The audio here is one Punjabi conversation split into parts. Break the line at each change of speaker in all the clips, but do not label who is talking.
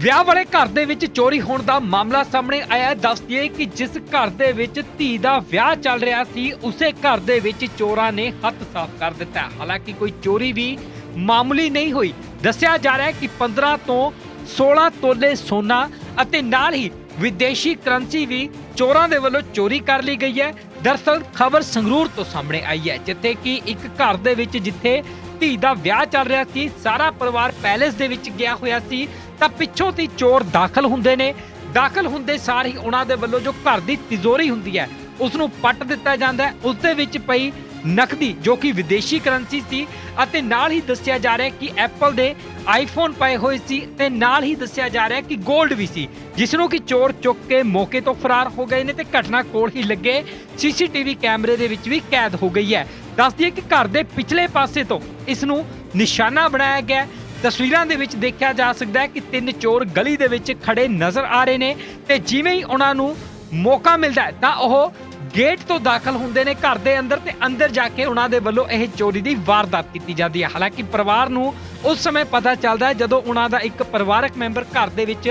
ਵਿਆਹ ਵਾਲੇ ਘਰ ਦੇ ਵਿੱਚ ਚੋਰੀ ਹੋਣ ਦਾ ਮਾਮਲਾ ਸਾਹਮਣੇ ਆਇਆ ਹੈ। ਦੱਸ ਦਈਏ ਕਿ ਜਿਸ ਘਰ ਦੇ ਵਿੱਚ ਧੀ ਦਾ ਵਿਆਹ ਚੱਲ ਰਿਹਾ ਸੀ, ਉਸੇ ਘਰ ਦੇ ਵਿੱਚ ਚੋਰਾਂ ਨੇ ਹੱਥ ਸਾਫ਼ ਕਰ ਦਿੱਤਾ। ਹਾਲਾਂਕਿ ਕੋਈ ਚੋਰੀ ਵੀ ਮਾਮੂਲੀ ਨਹੀਂ ਹੋਈ। ਦੱਸਿਆ ਜਾ ਰਿਹਾ ਹੈ ਕਿ 15 ਤੋਂ 16 ਤੋਲੇ ਸੋਨਾ ਅਤੇ ਨਾਲ ਹੀ ਵਿਦੇਸ਼ੀ ਕਰੰਸੀ ਵੀ ਚੋਰਾਂ ਦੇ ਵੱਲੋਂ ਚੋਰੀ ਕਰ ਲਈ ਗਈ ਹੈ। ਦਰਸਲ ਖਬਰ ਸੰਗਰੂਰ ਤੋਂ ਸਾਹਮਣੇ ਆਈ ਹੈ, ਜਿੱਥੇ ਕਿ ਇੱਕ ਘਰ ਦੇ ਵਿੱਚ ਜਿੱਥੇ ਧੀ ਦਾ ਵਿਆਹ ਚੱਲ ਰਿਹਾ ਸੀ, ਸਾਰਾ ਪਰਿਵਾਰ ਪੈਲੇਸ ਦੇ ਵਿੱਚ ਗਿਆ ਹੋਇਆ ਸੀ। ਤਾਂ ਪਿੱਛੋਂ ਦੀ ਚੋਰ ਦਾਖਲ ਹੁੰਦੇ ਨੇ। ਦਾਖਲ ਹੁੰਦੇ ਸਾਰ ਹੀ ਉਹਨਾਂ ਦੇ ਵੱਲੋਂ ਜੋ ਘਰ ਦੀ ਤਿਜੋਰੀ ਹੁੰਦੀ ਹੈ ਉਸ ਨੂੰ ਪੱਟ ਦਿੱਤਾ ਜਾਂਦਾ ਹੈ। ਉਸ ਦੇ ਵਿੱਚ ਪਈ ਨਕਦੀ, ਜੋ ਕਿ ਵਿਦੇਸ਼ੀ ਕਰੰਸੀ ਸੀ ਅਤੇ ਨਾਲ ਹੀ ਦੱਸਿਆ ਜਾ ਰਿਹਾ ਕਿ ਐਪਲ ਦੇ ਆਈਫੋਨ ਪਏ ਹੋਏ ਸੀ ਤੇ ਨਾਲ ਹੀ ਦੱਸਿਆ ਜਾ ਰਿਹਾ ਕਿ 골ਡ ਵੀ ਸੀ, ਜਿਸ ਨੂੰ ਕਿ ਚੋਰ ਚੁੱਕ ਕੇ ਮੌਕੇ ਤੋਂ ਫਰਾਰ ਹੋ ਗਏ ਨੇ ਤੇ ਘਟਨਾ ਕੋਲ ਹੀ ਲੱਗੇ। ਸੀਸੀਟੀਵੀ ਕੈਮਰੇ ਦੇ ਵਿੱਚ ਵੀ ਕੈਦ ਹੋ ਗਈ ਹੈ। ਦੱਸਦੀ ਦਈਏ ਕਿ ਘਰ ਦੇ ਪਿਛਲੇ ਪਾਸੇ ਤੋਂ ਇਸ ਨੂੰ ਨਿਸ਼ਾਨਾ ਬਣਾਇਆ ਗਿਆ ਤਸਵੀਰਾਂ ਦੇ ਵਿੱਚ ਦੇਖਿਆ ਜਾ ਸਕਦਾ ਹੈ ਕਿ ਤਿੰਨ ਚੋਰ ਗਲੀ ਦੇ ਵਿੱਚ ਖੜੇ ਨਜ਼ਰ ਆ ਰਹੇ ਨੇ ਤੇ ਜਿਵੇਂ ਹੀ ਉਹਨਾਂ ਨੂੰ ਮੌਕਾ ਮਿਲਦਾ ਹੈ, ਤਾਂ ਉਹ ਗੇਟ ਤੋਂ ਦਾਖਲ ਹੁੰਦੇ ਨੇ ਘਰ ਦੇ ਅੰਦਰ ਤੇ ਅੰਦਰ ਜਾ ਕੇ ਉਹਨਾਂ ਦੇ ਵੱਲੋਂ ਇਹ ਚੋਰੀ ਦੀ ਵਾਰਦਾਤ ਕੀਤੀ ਜਾਂਦੀ ਹੈ। ਹਾਲਾਂਕਿ ਪਰਿਵਾਰ ਨੂੰ ਉਸ ਸਮੇਂ ਪਤਾ ਚੱਲਦਾ ਹੈ ਜਦੋਂ ਉਹਨਾਂ ਦਾ ਇੱਕ ਪਰਿਵਾਰਕ ਮੈਂਬਰ ਘਰ ਦੇ ਵਿੱਚ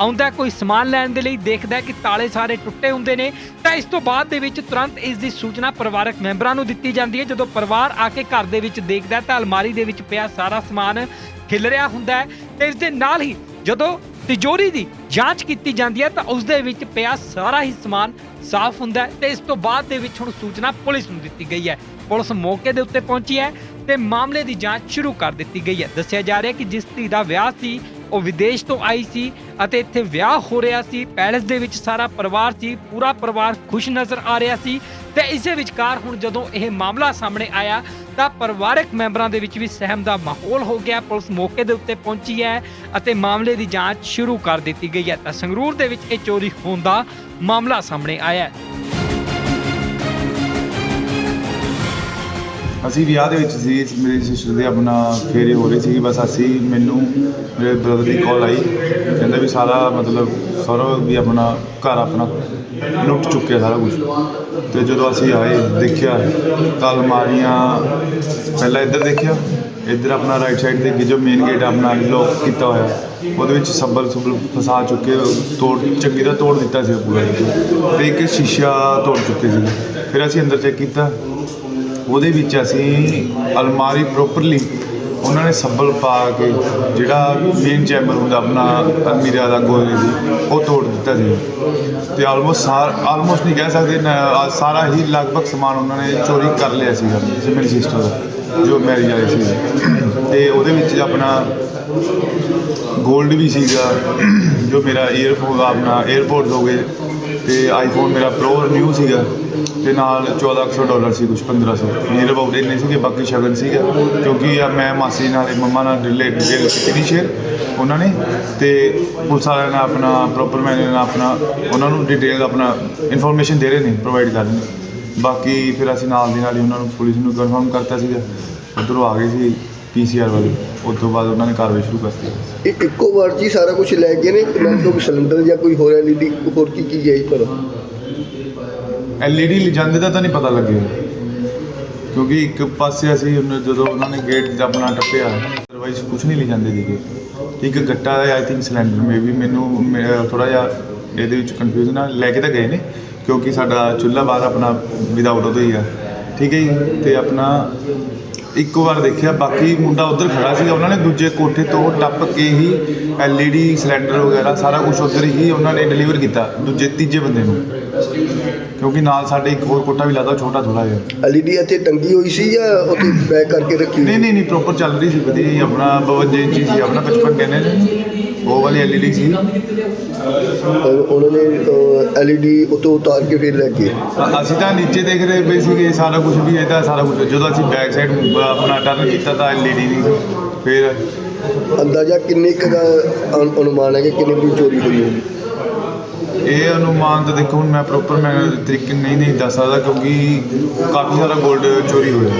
ਆਉਂਦਾ ਕੋਈ ਸਮਾਨ ਲੈਣ ਦੇ ਲਈ ਦੇਖਦਾ ਕਿ ਤਾਲੇ ਸਾਰੇ ਟੁੱਟੇ ਹੁੰਦੇ ਨੇ। ਤਾਂ ਇਸ ਤੋਂ ਬਾਅਦ ਦੇ ਵਿੱਚ ਤੁਰੰਤ ਇਸ ਦੀ ਸੂਚਨਾ ਪਰਿਵਾਰਕ ਮੈਂਬਰਾਂ ਨੂੰ ਦਿੱਤੀ ਜਾਂਦੀ ਹੈ। ਜਦੋਂ ਪਰਿਵਾਰ ਆ ਕੇ ਘਰ ਦੇ ਵਿੱਚ ਦੇਖਦਾ ਤਾਂ ਅਲਮਾਰੀ ਦੇ ਵਿੱਚ ਪਿਆ ਸਾਰਾ ਸਮਾਨ ਖਿਲ ਰਿਹਾ ਹੁੰਦਾ ਹੈ ਤੇ ਇਸ ਦੇ ਨਾਲ ਹੀ ਜਦੋਂ ਤਿਜੋਰੀ ਦੀ ਜਾਂਚ ਕੀਤੀ ਜਾਂਦੀ ਹੈ, ਤਾਂ ਉਸ ਦੇ ਵਿੱਚ ਪਿਆ ਸਾਰਾ ਹੀ ਸਮਾਨ ਸਾਫ਼ ਹੁੰਦਾ ਹੈ ਤੇ ਇਸ ਤੋਂ ਬਾਅਦ ਦੇ ਵਿੱਚ ਹੁਣ ਸੂਚਨਾ ਪੁਲਿਸ ਨੂੰ ਦਿੱਤੀ ਗਈ ਹੈ। ਪੁਲਿਸ ਮੌਕੇ ਦੇ ਉੱਤੇ ਪਹੁੰਚੀ ਹੈ ਤੇ ਮਾਮਲੇ ਦੀ ਜਾਂਚ ਸ਼ੁਰੂ ਕਰ ਦਿੱਤੀ ਗਈ ਹੈ। ਦੱਸਿਆ ਜਾ ਰਿਹਾ ਹੈ ਕਿ ਜਿਸ ਧੀ ਦਾ ਵਿਆਹ ਸੀ ਉਹ ਵਿਦੇਸ਼ ਤੋਂ ਆਈ ਸੀ ਅਤੇ ਇੱਥੇ ਵਿਆਹ ਹੋ ਰਿਹਾ ਸੀ। ਪੈਲੇਸ ਦੇ ਵਿੱਚ ਸਾਰਾ ਪਰਿਵਾਰ ਸੀ, ਪੂਰਾ ਪਰਿਵਾਰ ਖੁਸ਼ ਨਜ਼ਰ ਆ ਰਿਹਾ ਸੀ। ਤੇ ਇਸੇ ਵਿਚਕਾਰ ਹੁਣ ਜਦੋਂ ਇਹ ਮਾਮਲਾ ਸਾਹਮਣੇ ਆਇਆ, ਤਾਂ ਪਰਿਵਾਰਕ ਮੈਂਬਰਾਂ ਦੇ ਵਿੱਚ ਵੀ ਸਹਿਮ ਦਾ ਮਾਹੌਲ ਹੋ ਗਿਆ। ਪੁਲਿਸ ਮੌਕੇ ਦੇ ਉੱਤੇ ਪਹੁੰਚੀ ਹੈ ਅਤੇ ਮਾਮਲੇ ਦੀ ਜਾਂਚ ਸ਼ੁਰੂ ਕਰ ਦਿੱਤੀ ਗਈ ਹੈ। ਤਾਂ ਸੰਗਰੂਰ ਦੇ ਵਿੱਚ ਇਹ ਚੋਰੀ ਹੋਣ ਦਾ ਮਾਮਲਾ ਸਾਹਮਣੇ ਆਇਆ ਹੈ।
ਅਸੀਂ ਵਿਆਹ ਦੇ ਵਿੱਚ ਸੀ, ਮੇਰੀ ਸਿਸਟਰ ਦੇ ਆਪਣਾ ਫੇਰੇ ਹੋ ਰਹੇ ਸੀ, ਬਸ ਅਸੀਂ, ਮੈਨੂੰ, ਮੇਰੇ ਬ੍ਰਦਰ ਦੀ ਕਾਲ ਆਈ। ਕਹਿੰਦਾ ਵੀ ਸਾਰਾ ਮਤਲਬ ਸਾਰਾ ਵੀ ਆਪਣਾ ਘਰ ਆਪਣਾ ਲੁੱਟ ਚੁੱਕਿਆ ਸਾਰਾ ਕੁਝ ਤੇ ਜਦੋਂ ਅਸੀਂ ਆਏ, ਦੇਖਿਆ ਤਾਂ ਅਲਮਾਰੀਆਂ ਪਹਿਲਾਂ ਇੱਧਰ ਦੇਖਿਆ, ਇੱਧਰ ਆਪਣਾ ਰਾਈਟ ਸਾਈਡ ਤੇ ਜੋ ਮੇਨ ਗੇਟ ਆਪਣਾ ਲੋਕ ਕੀਤਾ ਹੋਇਆ। ਉਹਦੇ ਵਿੱਚ ਸੱਬਲ ਸੁਬਲ ਫਸਾ ਚੁੱਕੇ, ਤੋੜ, ਚੰਗੀ ਦਾ ਤੋੜ ਦਿੱਤਾ ਸੀ ਪੂਰਾ। ਤੇ ਇੱਕ ਸ਼ੀਸ਼ਾ ਤੋੜ ਚੁੱਕੇ ਸੀ ਫਿਰ ਅਸੀਂ ਅੰਦਰ ਚੈੱਕ ਕੀਤਾ। ਉਹਦੇ ਵਿੱਚ ਅਸੀਂ ਅਲਮਾਰੀ ਪ੍ਰੋਪਰਲੀ ਉਹਨਾਂ ਨੇ ਸੱਬਲ ਪਾ ਕੇ ਜਿਹੜਾ ਮੇਨ ਚੈਂਬਰ ਹੁੰਦਾ ਆਪਣਾ ਅਲਮੀਰਾ ਦਾ ਗੋਦਰੇ ਦੀ, ਉਹ ਤੋੜ ਦਿੱਤਾ ਸੀ ਤੇ ਆਲਮੋਸਟ ਸਾਰ ਆਲਮੋਸਟ ਨਹੀਂ ਕਹਿ ਸਕਦੇ ਸਾਰਾ ਹੀ ਲਗਭਗ ਸਮਾਨ ਉਹਨਾਂ ਨੇ ਚੋਰੀ ਕਰ ਲਿਆ ਸੀ ਜਿਵੇਂ ਮੇਰੀ ਸਿਸਟਰ ਦਾ, ਜੋ ਮੈਰਿਜ ਵਾਲੇ ਸੀ। ਤੇ ਉਹਦੇ ਵਿੱਚ ਆਪਣਾ ਗੋਲਡ ਵੀ ਸੀਗਾ, ਜੋ ਮੇਰਾ 에ਅਰਫੋਨ ਆਪਣਾ 에ਅਰਪੋਰਟ ਹੋ ਗਏ। ਤੇ ਆਈਫੋਨ ਮੇਰਾ ਪ੍ਰੋ ਨਿਊ ਸੀਗਾ ਤੇ ਨਾਲ 1400 ਡਾਲਰ ਸੀ ਕੁਝ 1500 ਨੀਅਰ ਅਬਾਊਟ ਇੰਨੇ ਸੀਗੇ, ਬਾਕੀ ਸ਼ਗਨ ਸੀਗਾ। ਕਿਉਂਕਿ ਆ ਮੈਂ ਮਾਸੀ ਨਾਲ ਮੰਮਾ ਨਾਲ ਰਿਲੇਟ ਡਿਟੇਲ ਕੀਤੀ ਨਹੀਂ ਸ਼ੇਅਰ ਉਹਨਾਂ ਨੇ ਤੇ ਪੁਲਿਸ ਵਾਲਿਆਂ ਨੇ ਆਪਣਾ ਪ੍ਰੋਪਰ ਮੈਨੇ ਨਾਲ ਆਪਣਾ, ਉਹਨਾਂ ਨੂੰ ਡਿਟੇਲ ਆਪਣਾ ਇਨਫੋਰਮੇਸ਼ਨ ਦੇ ਰਹੇ ਨੇ ਪ੍ਰੋਵਾਈਡ ਕਰ ਰਹੇ ਨੇ। ਬਾਕੀ ਫਿਰ ਅਸੀਂ ਨਾਲ ਦੀ ਨਾਲ ਹੀ ਉਹਨਾਂ ਨੂੰ ਪੁਲਿਸ ਨੂੰ ਕਨਫਰਮ ਕਰਤਾ ਸੀਗਾ। ਉੱਧਰੋਂ ਆ ਗਏ ਸੀ। ਪੀਸੀਆਰ ਵਾਲੇ ਉਸ ਤੋਂ ਬਾਅਦ ਉਹਨਾਂ ਨੇ ਕਾਰਵਾਈ ਸ਼ੁਰੂ ਕਰਤੀ
ਇਹ ਇੱਕੋ ਵਾਰ 'ਚ ਹੀ ਸਾਰਾ ਕੁਝ ਲੈ ਗਏ ਨੇ ਨਾ ਕੋਈ ਸਿਲੰਡਰ ਜਾਂ ਕੋਈ ਹੋਰ ਐਲਈਡੀ ਹੋਰ ਕੀ ਕੀ ਗਈ ਪਰ
ਐਲਈਡੀ ਲਿਜਾਂਦੇ ਦਾ ਤਾਂ ਨਹੀਂ ਪਤਾ ਲੱਗਿਆ ਕਿਉਂਕਿ ਇੱਕ ਪਾਸੇ ਅਸੀਂ ਉਹਨੇ- ਜਦੋਂ ਉਹਨਾਂ ਨੇ ਗੇਟ ਆਪਣਾ ਟੱਪਿਆ ਅਦਰਵਾਈਜ਼ ਕੁਝ ਨਹੀਂ ਲਿਜਾਂਦੇ ਸੀਗੇ। ਇੱਕ ਗੱਟਾ ਆਈ ਥਿੰਕ ਸਿਲੰਡਰ ਮੇ ਵੀ ਮੈਨੂੰ ਥੋੜਾ ਜਿਹਾ ਇਹਦੇ ਵਿੱਚ ਕਨਫਿਊਜ਼ਨ ਆ ਲੈ ਕੇ ਤਾਂ ਗਏ ਨੇ ਕਿਉਂਕਿ ਸਾਡਾ ਚੁੱਲ੍ਹਾ ਬਾਹਰ ਆਪਣਾ ਵਿਦਆਊਟ ਉਹਦਾ ਹੀ ਆ। ਠੀਕ ਹੈ ਜੀ? ਤੇ ਆਪਣਾ ਇੱਕੋ ਵਾਰ ਦੇਖਿਆ, ਬਾਕੀ ਮੁੰਡਾ ਉਧਰ ਖੜਾ ਸੀਗਾ। ਉਹਨਾਂ ਨੇ ਦੂਜੇ ਕੋਠੇ ਤੋਂ ਟੱਪ ਕੇ ਹੀ ਐਲਈਡੀ, ਸਿਲੰਡਰ ਵਗੈਰਾ ਸਾਰਾ ਕੁਝ ਉਧਰ ਹੀ ਉਹਨਾਂ ਨੇ ਡਿਲੀਵਰ ਕੀਤਾ, ਦੂਜੇ, ਤੀਜੇ ਬੰਦੇ ਨੂੰ। ਕਿਉਂਕਿ ਨਾਲ ਸਾਡੇ ਇੱਕ ਹੋਰ ਕੋਠਾ ਵੀ ਲੱਗਦਾ ਛੋਟਾ ਥੋੜਾ ਜਿਹਾ।
ਐਲਈਡੀ ਇੱਥੇ ਟੰਗੀ ਹੋਈ ਸੀ ਜਾਂ ਉੱਥੇ ਬੈਕ ਕਰਕੇ ਰੱਖੀ
ਨਹੀਂ
ਹੋਈ
ਨਹੀਂ ਨਹੀਂ ਪ੍ਰੋਪਰ ਚੱਲ ਰਹੀ ਸੀ ਵਧੀਆ ਜੀ, ਆਪਣਾ 52 ਇੰਚੀ ਸੀ ਆਪਣਾ 55 ਕਹਿੰਦੇ ਉਹ ਵਾਲੀ ਐਲਈਡੀ ਸੀ।
ਔਰ ਉਹਨਾਂ ਨੇ ਐਲਈਡੀ ਉਤੋਂ ਉਤਾਰ ਕੇ ਫਿਰ ਲੈ ਗਏ
ਅਸੀਂ ਤਾਂ ਨੀਚੇ ਦੇਖ ਰਹੇ ਪਏ ਸੀਗੇ ਸਾਰਾ ਕੁਝ ਵੀ ਇਹਦਾ ਸਾਰਾ ਕੁਝ ਜਦੋਂ ਅਸੀਂ ਬੈਕ ਸਾਈਡ ਆਪਣਾ ਟਰਨ ਕੀਤਾ ਤਾਂ ਐਲਈਡੀ ਨਹੀਂ ਸੀ। ਫਿਰ
ਅੰਦਾਜ਼ਾ ਕਿੰਨੇ ਕੁ ਦਾ ਅਨੁ- ਅਨੁਮਾਨ ਹੈ ਕਿ ਕਿੰਨੇ ਦੀ ਚੋਰੀ ਹੋਈ ਹੋਗੀ
ਇਹ ਅਨੁਮਾਨ ਤਾਂ ਦੇਖੋ, ਹੁਣ ਮੈਂ ਪ੍ਰੋਪਰ ਮੈਂ ਤਰੀਕੇ ਨਹੀਂ ਨਹੀਂ ਦੱਸ ਸਕਦਾ ਕਿਉਂਕਿ ਕਾਫੀ ਸਾਰਾ 골ਡ ਚੋਰੀ ਹੋਇਆ।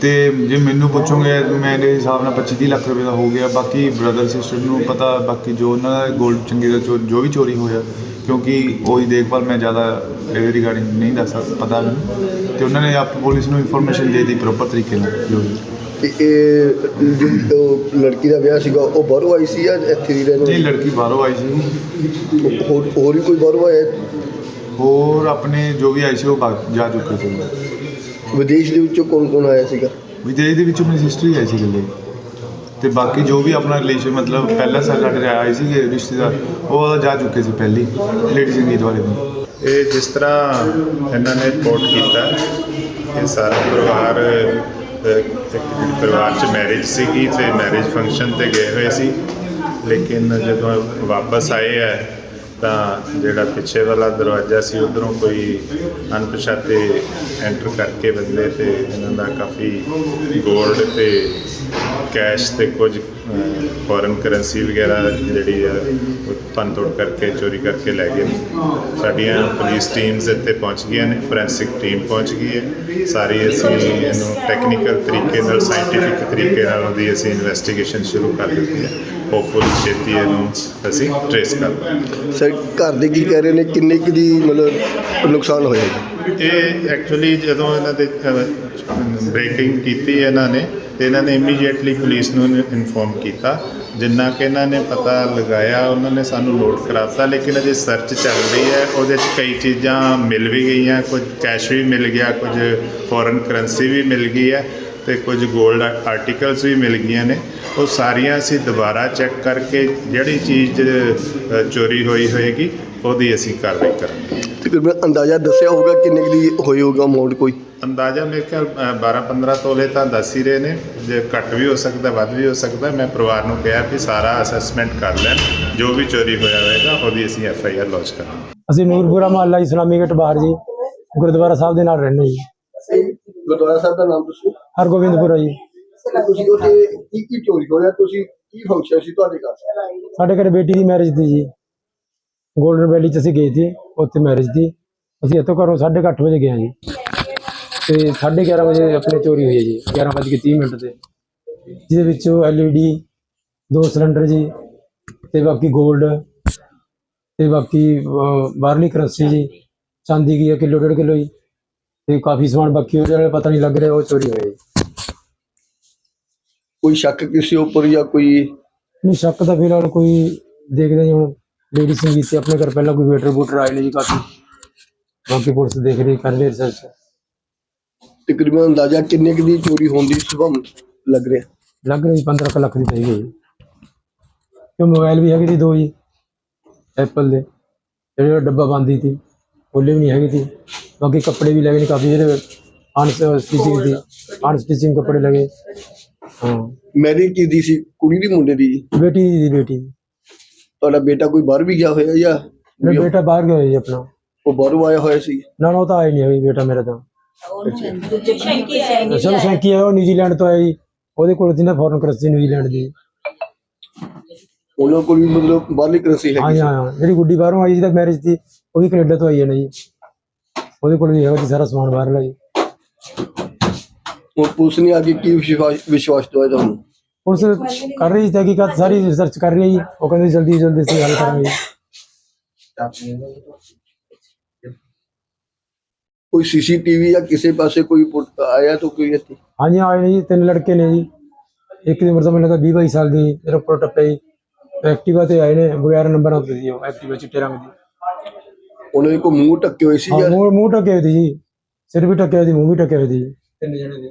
ਤੇ ਜੇ ਮੈਨੂੰ ਪੁੱਛੋਗੇ ਮੇਰੇ ਹਿਸਾਬ ਨਾਲ 25 ਲੱਖ ਰੁਪਏ ਦਾ ਹੋ ਗਿਆ। ਬਾਕੀ ਬ੍ਰਦਰ ਸਿਸਟਰ ਨੂੰ ਪਤਾ, ਬਾਕੀ ਜੋ ਉਹਨਾਂ ਦਾ 골ਡ ਚੰਗੀ ਦਾ ਚੋ- ਜੋ ਵੀ ਚੋਰੀ ਹੋਇਆ, ਕਿਉਂਕਿ ਉਹੀ ਦੇਖਭਾਲ ਮੈਂ ਜ਼ਿਆਦਾ ਇਹਦੇ ਰਿਗਾਰਡਿੰਗ ਨਹੀਂ ਦੱਸ ਸਕਦਾ, ਪਤਾ ਮੈਨੂੰ ਤੇ ਉਹਨਾਂ ਨੇ ਆਪ ਪੁਲਿਸ ਨੂੰ ਇਨਫੋਰਮੇਸ਼ਨ ਦੇ ਦਿੱਤੀ ਪ੍ਰੋਪਰ ਤਰੀਕੇ ਨਾਲ, ਜੋ ਵੀ।
ਇਹ ਲੜਕੀ ਦਾ ਵਿਆਹ ਸੀਗਾ ਉਹ ਬਾਹਰੋਂ ਆਈ ਸੀ ਜਾਂ ਇੱਥੇ ਦੀ ਰਹਿਣ
ਨਹੀਂ
ਵਾਲੀ
ਲੜਕੀ ਬਾਹਰੋਂ ਆਈ ਸੀ।
ਹੋਰ ਹੋਰ ਵੀ ਕੋਈ ਬਾਹਰੋਂ ਆਇਆ?
ਹੋਰ ਆਪਣੇ ਜੋ ਵੀ ਆਈ ਸੀ ਉਹ ਜਾ ਚੁੱਕੇ ਸੀ।
ਵਿਦੇਸ਼ ਦੇ ਵਿੱਚੋਂ ਕੌਣ ਕੌਣ ਆਇਆ ਸੀਗਾ?
ਵਿਦੇਸ਼ ਦੇ ਵਿੱਚੋਂ ਮੇਰੀ ਸਿਸਟਰ ਹੀ ਆਈ ਸੀ ਇਕੱਲੇ। ਤੇ ਬਾਕੀ ਜੋ ਵੀ ਆਪਣਾ ਰਿਲੇਸ਼ਨ ਮਤਲਬ ਪਹਿਲਾ ਸਾਲ ਸਾਡੇ ਆਏ ਸੀ ਰਿਸ਼ਤੇਦਾਰ ਉਹ ਜਾ ਚੁੱਕੇ ਸੀ ਪਹਿਲੀ ਲੇਡੀ ਸੰਗੀਤ ਵਾਲੇ ਦਿਨ
ਇਹ ਜਿਸ ਤਰ੍ਹਾਂ ਇਹਨਾਂ ਨੇ ਰਿਪੋਰਟ ਕੀਤਾ ਇਹ ਸਾਰਾ ਪਰਿਵਾਰ ਪਰਿਵਾਰ 'ਚ ਮੈਰਿਜ ਸੀਗੀ ਤੇ ਮੈਰਿਜ ਫੰਕਸ਼ਨ ਤੇ ਗਏ ਹੋਏ ਸੀ। ਲੇਕਿਨ ਜਦੋਂ ਵਾਪਸ ਆਏ ਹੈ, ਤਾਂ ਜਿਹੜਾ ਪਿੱਛੇ ਵਾਲਾ ਦਰਵਾਜ਼ਾ ਸੀ, ਉਧਰੋਂ ਕੋਈ ਅਣਪਛਾਤੇ ਐਂਟਰ ਕਰਕੇ ਬੰਦੇ ਤੇ ਇਹਨਾਂ ਦਾ ਕਾਫੀ ਗੋਲਡ ਤੇ ਕੈਸ਼ ਤੇ ਕੁਝ ਫੋਰਨ ਕਰੰਸੀ ਵਗੈਰਾ ਜਿਹੜੀ ਆ ਉਹ ਭੰਨਤੋੜ ਕਰਕੇ ਚੋਰੀ ਕਰਕੇ ਲੈ ਗਏ ਸਾਡੀਆਂ ਪੁਲਿਸ ਟੀਮਸ ਇੱਥੇ ਪਹੁੰਚ ਗਈਆਂ ਨੇ ਫੋਰੈਂਸਿਕ ਟੀਮ ਪਹੁੰਚ ਗਈ ਹੈ। ਸਾਰੀ ਅਸੀਂ ਇਹਨੂੰ ਟੈਕਨੀਕਲ ਤਰੀਕੇ ਨਾਲ ਸਾਇੰਟੀਫਿਕ ਤਰੀਕੇ ਨਾਲ ਉਹਦੀ ਅਸੀਂ ਇਨਵੈਸਟੀਗੇਸ਼ਨ ਸ਼ੁਰੂ ਕਰ ਦਿੱਤੀ ਹੈ। ਹੋਪਫੁਲੀ ਛੇਤੀ ਇਹਨੂੰ ਅਸੀਂ ਟ੍ਰੇਸ ਕਰ ਲਵਾਂਗੇ
ਸਰ ਘਰ ਦੇ ਕੀ ਕਹਿ ਰਹੇ ਨੇ? ਕਿੰਨੇ ਕੁ ਦੀ ਮਤਲਬ ਨੁਕਸਾਨ ਹੋਇਆ ਜੀ?
ਇਹ ਐਕਚੁਅਲੀ ਜਦੋਂ ਇਹਨਾਂ ਦੇ ਬ੍ਰੇਕਿੰਗ ਕੀਤੀ ਇਹਨਾਂ ਨੇ ਤੇ ਇਹਨਾਂ ਨੇ ਇਮੀਡੀਏਟਲੀ ਪੁਲਿਸ ਨੂੰ ਇਨਫੋਰਮ ਕੀਤਾ। ਜਿੰਨਾ ਕਿ ਇਹਨਾਂ ਨੇ ਪਤਾ ਲਗਾਇਆ, ਉਹਨਾਂ ਨੇ ਸਾਨੂੰ ਨੋਟ ਕਰਾਤਾ, ਲੇਕਿਨ ਅਜੇ ਸਰਚ ਚੱਲ ਰਹੀ ਹੈ। ਉਹਦੇ 'ਚ ਕਈ ਚੀਜ਼ਾਂ ਮਿਲ ਵੀ ਗਈਆਂ, ਕੁਝ ਕੈਸ਼ ਵੀ ਮਿਲ ਗਿਆ, ਕੁਝ ਫੋਰਨ ਕਰੰਸੀ ਵੀ ਮਿਲ ਗਈ ਹੈ ਤੇ ਕੁਝ 골ਡ ਆਰਟੀਕਲਸ ਵੀ ਮਿਲ ਗਈਆਂ ਨੇ। ਉਹ ਸਾਰੀਆਂ ਅਸੀਂ ਦੁਬਾਰਾ ਚੈੱਕ ਕਰਕੇ ਜਿਹੜੀ ਚੀਜ਼ ਚੋਰੀ ਹੋਈ ਹੋਏਗੀ, ਉਹਦੀ ਅਸੀਂ ਕਾਰਵਾਈ ਕਰਾਂਗੇ।
ਤਕਰੀਬਨ ਅੰਦਾਜ਼ਾ ਦੱਸਿਆ ਹੋਊਗਾ ਕਿੰਨੇ ਕੁ ਦੀ ਹੋਈ ਹੋਊਗਾ ਅਮਾਉਂਟ ਕੋਈ?
ਅੰਦਾਜ਼ਾ ਮੇਰੇ ਖਿਆਲ 12-15 ਤੋਲੇ ਤਾਂ ਦੱਸ ਹੀ ਰਹੇ ਨੇ। ਜੇ ਘੱਟ ਵੀ ਹੋ ਸਕਦਾ ਵੱਧ ਵੀ ਹੋ ਸਕਦਾ ਮੈਂ ਪਰਿਵਾਰ ਨੂੰ ਕਿਹਾ ਕਿ ਸਾਰਾ ਅਸੈਸਮੈਂਟ ਕਰ ਲੈਣ ਜੋ ਵੀ ਚੋਰੀ ਹੋਇਆ ਹੋਵੇਗਾ ਉਹਦੀ ਅਸੀਂ ਐਫ ਆਈ ਆਰ ਲੌਂਚ ਕਰਾਂਗੇ।
ਅਸੀਂ ਨੂਰਪੁਰਾ ਮਹੱਲਾ ਇਸਲਾਮੀ ਗੇਟ ਬਾਹਰ ਜੀ ਗੁਰਦੁਆਰਾ ਸਾਹਿਬ ਦੇ ਨਾਲ ਰਹਿੰਦੇ ਜੀ।
ਗੁਰਦੁਆਰਾ ਸਾਹਿਬ ਦਾ ਨਾਮ ਦੱਸੋ
ਹਰਗੋਬਿੰਦਪੁਰਾ ਜੀ।
ਤੁਸੀਂ ਉੱਥੇ ਕੀ ਕੀ ਚੋਰੀ ਹੋਇਆ? ਤੁਸੀਂ ਕੀ ਫੰਕਸ਼ਨ ਸੀ ਤੁਹਾਡੇ ਘਰ?
ਸਾਡੇ ਘਰੇ ਬੇਟੀ ਦੀ ਮੈਰਿਜ ਸੀ ਜੀ। ਗੋਲਡਨ ਵੈਲੀ ਚ ਅਸੀਂ ਗਏ ਸੀ ਉੱਥੇ ਮੈਰਿਜ ਸੀ ਅਸੀਂ ਇੱਥੋਂ ਘਰੋਂ 8:30 ਵਜੇ ਗਏ ਜੀ। ਤੇ 11:30 ਵਜੇ ਆਪਣੇ ਚੋਰੀ ਹੋਈ ਹੈ ਜੀ 11:30 ਮਿੰਟ ਤੇ। ਜਿਹਦੇ ਵਿੱਚੋਂ ਐਲਈਡੀ ਦੋ ਸਿਲੰਡਰ ਜੀ ਤੇ ਬਾਕੀ 골ਡ ਤੇ ਬਾਕੀ ਬਾਹਰਲੀ ਕਰੰਸੀ ਜੀ ਚਾਂਦੀ ਕੀ ਹੈ ਕਿਲੋ ਡੇਢ ਕਿਲੋ ਜੀ ਤੇ ਕਾਫੀ ਸਮਾਨ ਬਾਕੀ ਉਹਦੇ ਨਾਲ ਪਤਾ ਨਹੀਂ ਲੱਗ ਰਿਹਾ ਉਹ ਚੋਰੀ ਹੋਇਆ ਜੀ।
ਕੋਈ ਸ਼ੱਕ ਕਿਸੇ ਉੱਪਰ ਜਾਂ ਕੋਈ
ਨਹੀਂ ਸ਼ੱਕ ਤਾਂ ਫਿਲਹਾਲ ਕੋਈ ਦੇਖਦੇ ਨਹੀਂ ਹੁਣ। ਲੇਡੀ ਸੰਗੀਤ ਤੇ ਆਪਣੇ ਘਰ ਪਹਿਲਾਂ ਕੋਈ ਵੇਟਰ ਬੂਟਰ ਆਏ ਨੇ ਜੀ ਕਾਫੀ। ਬਾਕੀ ਪੁਲਿਸ ਦੇਖ ਰਹੀ ਕਰ ਰਹੀ ਰਿਸਰਚ
ਤਕਰੀਬਨ ਅੰਦਾਜ਼ਾ ਕਿੰਨੇ ਕੁ ਦੀ ਚੋਰੀ ਹੋਣ ਦੀ ਸੰਭਾਵਨਾ ਲੱਗ ਰਿਹਾ?
ਲੱਗ ਰਹੀ 15 ਕੁ ਲੱਖ ਦੀ ਚਾਹੀਦੀ ਜੀ ਤੇ ਮੋਬਾਈਲ ਵੀ ਹੈਗੇ ਸੀ ਦੋ ਜੀ ਐਪਲ ਦੇ। ਜਿਹੜੇ ਉਹ ਡੱਬਾ ਬੰਦੀ ਸੀ ਉਹਲੇ ਵੀ ਨਹੀਂ ਹੈਗੇ ਸੀ। ਬਾਕੀ ਕੱਪੜੇ ਵੀ ਲੱਗੇ ਨੇ ਕਾਫੀ ਜਿਹੜੇ ਅਨ ਸਟਿਚਿੰਗ ਸੀ ਅਨ ਸਟਿਚਿੰਗ ਕੱਪੜੇ ਲਗੇ ਹਾਂ।
ਮੈਰਿਜ ਕੀ ਦੀ ਸੀ? ਕੁੜੀ ਦੀ ਮੁੰਡੇ ਦੀ ਜੀ?
ਬੇਟੀ ਦੀ ਬੇਟੀ ਦੀ।
ਤੁਹਾਡਾ ਬੇਟਾ ਕੋਈ ਬਾਹਰ ਵੀ ਗਿਆ ਹੋਇਆ ਜਾਂ
ਮੇਰਾ ਬੇਟਾ ਬਾਹਰ ਗਿਆ ਹੋਇਆ ਜੀ ਆਪਣਾ।
ਉਹ ਬਾਹਰੋਂ ਆਇਆ ਹੋਇਆ ਸੀ?
ਨਾ ਨਾ ਉਹ ਤਾਂ ਆਇਆ ਨਹੀਂ ਹੈ ਬੇਟਾ ਮੇਰਾ ਤਾਂ। ਚਲੋ ਸ਼ੈਂਕੀ ਹੈ ਉਹ ਨਿਊਜ਼ੀਲੈਂਡ ਤੋਂ ਆਇਆ ਜੀ। ਉਹਦੇ ਕੋਲ ਸੀ ਨਾ ਫੋਰਨ ਕਰੰਸੀ ਨਿਊਜ਼ੀਲੈਂਡ ਦੀ।
ਉਹਨਾਂ ਕੋਲ ਵੀ ਮਤਲਬ ਬਾਹਰਲੀ ਕਰੰਸੀ
ਹਾਂ
ਹੈਗੀ
ਜੀ
ਸੀ।
ਹਾਂ ਜਿਹੜੀ ਗੁੱਡੀ ਬਾਹਰੋਂ ਆਈ ਜਿਹਦਾ ਮੈਰਿਜ ਸੀ ਉਹ ਵੀ ਕੈਨੇਡਾ ਤੋਂ ਆਈ ਹੈ ਨਾ ਜੀ। ਉਹਦੇ ਕੋਲ ਵੀ ਹੈਗਾ ਜੀ ਸਾਰਾ ਸਮਾਨ ਬਾਹਰਲਾ ਜੀ।
ਹੁਣ ਪੁਲਿਸ ਨੇ ਅੱਗੇ ਕੀ ਵਿਸ਼ਵਾਸ ਵਿਸ਼ਵਾਸ ਦਵਾਇਆ ਤੁਹਾਨੂੰ?
ਪੁਲਿਸ ਕਰ ਰਹੀ ਹੈ ਤਹਿਕੀਕਾਤ ਸਾਰੀ ਰਿਸਰਚ ਕਰ ਰਹੀ ਹੈ ਜੀ। ਉਹ ਕਹਿੰਦੇ ਜਲਦੀ ਜਲਦੀ ਅਸੀਂ ਹੱਲ ਕਰਾਂਗੇ ਜੀ।
ਕੋਈ ਸੀਸੀਟੀਵੀ ਜਾਂ ਕਿਸੇ ਪਾਸੇ ਕੋਈ ਪੁੱਟ- ਆਇਆ ਤਾਂ ਕੋਈ ਇੱਥੇ?
ਹਾਂਜੀ ਆਏ ਨੇ ਜੀ ਤਿੰਨ ਲੜਕੇ ਨੇ ਜੀ। ਇੱਕ ਦੀ ਉਮਰ ਤਾਂ ਮੈਨੂੰ ਲੱਗਾ 20 22 ਸਾਲ ਦੀ ਮੇਰੇ ਉੱਪਰ ਟੱਪੇ ਜੀ। ਐਕਟਿਵਾ ਤੇ ਆਏ ਨੇ ਬਗੈਰ ਨੰਬਰਾਂ ਤੋਂ ਸੀ ਉਹ ਐਕਟਿਵਾ ਚਿੱਟੇ ਰੰਗ ਦੀ।
ਉਹਨਾਂ ਦੇ ਕੋਈ ਮੂੰਹ ਢੱਕੇ ਹੋਏ ਸੀ
ਹਾਂ
ਜਾਂ
ਮੂੰਹ ਮੂੰਹ ਢੱਕੇ ਹੋਏ ਸੀ ਜੀ। ਸਿਰ ਵੀ ਢੱਕਿਆ ਹੋਇਆ ਸੀ ਮੂੰਹ ਵੀ ਢੱਕਿਆ ਹੋਇਆ ਸੀ ਜੀ। ਤਿੰਨ ਜਣੇ ਦੇ।